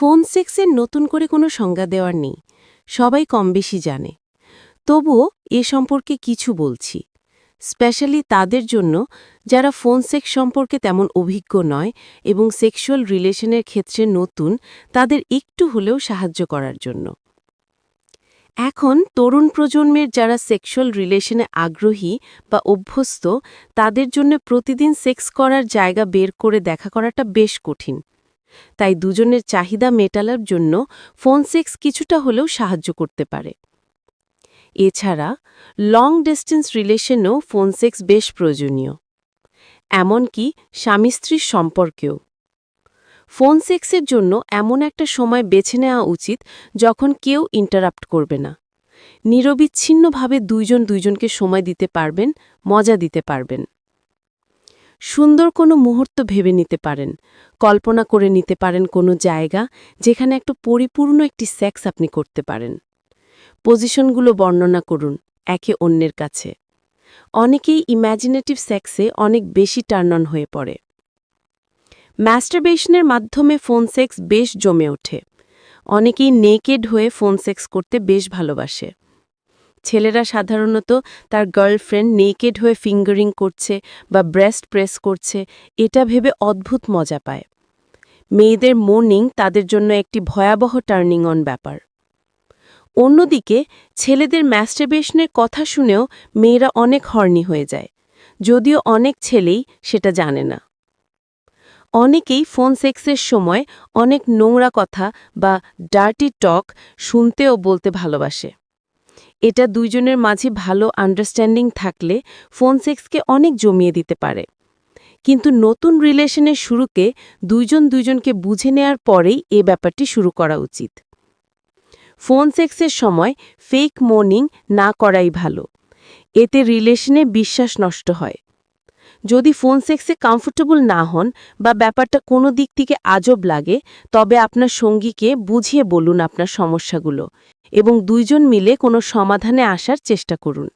Phone সেক্সের নতুন করে কোনো সংজ্ঞা দেওয়ার নেই। সবাই কম বেশি জানে। তবুও এ সম্পর্কে কিছু বলছি। স্পেশালি তাদের জন্য, যারা ফোন সেক্স সম্পর্কে তেমন অভিজ্ঞ নয় এবং সেক্সুয়াল রিলেশনের ক্ষেত্রে নতুন, তাদের একটু হলেও সাহায্য করার জন্য। এখন তরুণ প্রজন্মের যারা সেক্সুয়াল রিলেশনে আগ্রহী বা অভ্যস্ত, তাদের জন্য প্রতিদিন সেক্স করার জায়গা বের করে দেখা করাটা বেশ কঠিন। তাই দুজনের চাহিদা মেটালার জন্য ফোন সেক্স কিছুটা হলেও সাহায্য করতে পারে। এছাড়া, লং ডিস্টেন্স রিলেশনেও ফোন সেক্স বেশ প্রয়োজনীয়। এমনকি স্বামী স্ত্রীর সম্পর্কেও। ফোন সেক্সের জন্য এমন একটা সময় বেছে নেওয়া উচিত যখন কেউ ইন্টারাপ্ট করবে না। নিরবিচ্ছিন্নভাবে দুইজন দুইজনকে সময় দিতে পারবেন, মজা দিতে পারবেন। সুন্দর কোনো মুহূর্ত ভেবে নিতে পারেন। কল্পনা করে নিতে পারেন কোনো জায়গা যেখানে একটা পরিপূর্ণ একটি সেক্স আপনি করতে পারেন। পজিশনগুলো বর্ণনা করুন একে অন্যের কাছে। অনেকেই ইম্যাজিনেটিভ সেক্সে অনেক বেশি টার্ন অন হয়ে পড়ে। ম্যাস্টারবেশনের মাধ্যমে ফোন সেক্স বেশ জমে ওঠে। অনেকেই নেকেড হয়ে ফোন সেক্স করতে বেশ ভালোবাসে। ছেলেরা সাধারণত তার গার্লফ্রেন্ড নেকেড হয়ে ফিঙ্গারিং করছে বা ব্রেস্ট প্রেস করছে, এটা ভেবে অদ্ভুত মজা পায়। মেয়েদের মর্নিং তাদের জন্য একটি ভয়াবহ টার্নিং অন ব্যাপার। অন্যদিকে, ছেলেদের ম্যাস্টেবেশনের কথা শুনেও মেয়েরা অনেক হর্নি হয়ে যায়, যদিও অনেক ছেলেই সেটা জানে না। অনেকেই ফোন সেক্সের সময় অনেক নোংরা কথা বা ডার্টি টক শুনতে ও বলতে ভালোবাসে। এটা দুইজনের মাঝে ভালো আন্ডারস্ট্যান্ডিং থাকলে ফোন সেক্সকে অনেক জমিয়ে দিতে পারে। কিন্তু নতুন রিলেশনের শুরুকে দুইজন দুইজনকে বুঝে নেয়ার পরেই এ ব্যাপারটি শুরু করা উচিত। ফোন সেক্সের সময় ফেক মর্নিং না করাই ভালো। এতে রিলেশনে বিশ্বাস নষ্ট হয়। যদি ফোন সেক্সে কমফোর্টেবল না হন বা ব্যাপারটা কোনো দিক থেকে আজব লাগে, তবে আপনার সঙ্গীকে বুঝিয়ে বলুন আপনার সমস্যাগুলো। এবং দুইজন মিলে কোনো সমাধানে আসার চেষ্টা করুন।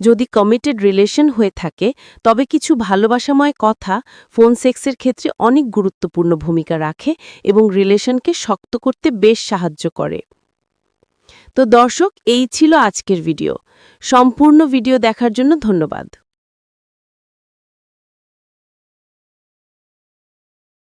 যদি কমিটেড রিলেশন হয়ে থাকে, তবে কিছু ভালোবাসাময় কথা ফোন সেক্সের ক্ষেত্রে অনেক গুরুত্বপূর্ণ ভূমিকা রাখে এবং রিলেশনকে শক্ত করতে বেশ সাহায্য করে। তো দর্শক, এই ছিল আজকের ভিডিও। সম্পূর্ণ ভিডিও দেখার জন্য ধন্যবাদ।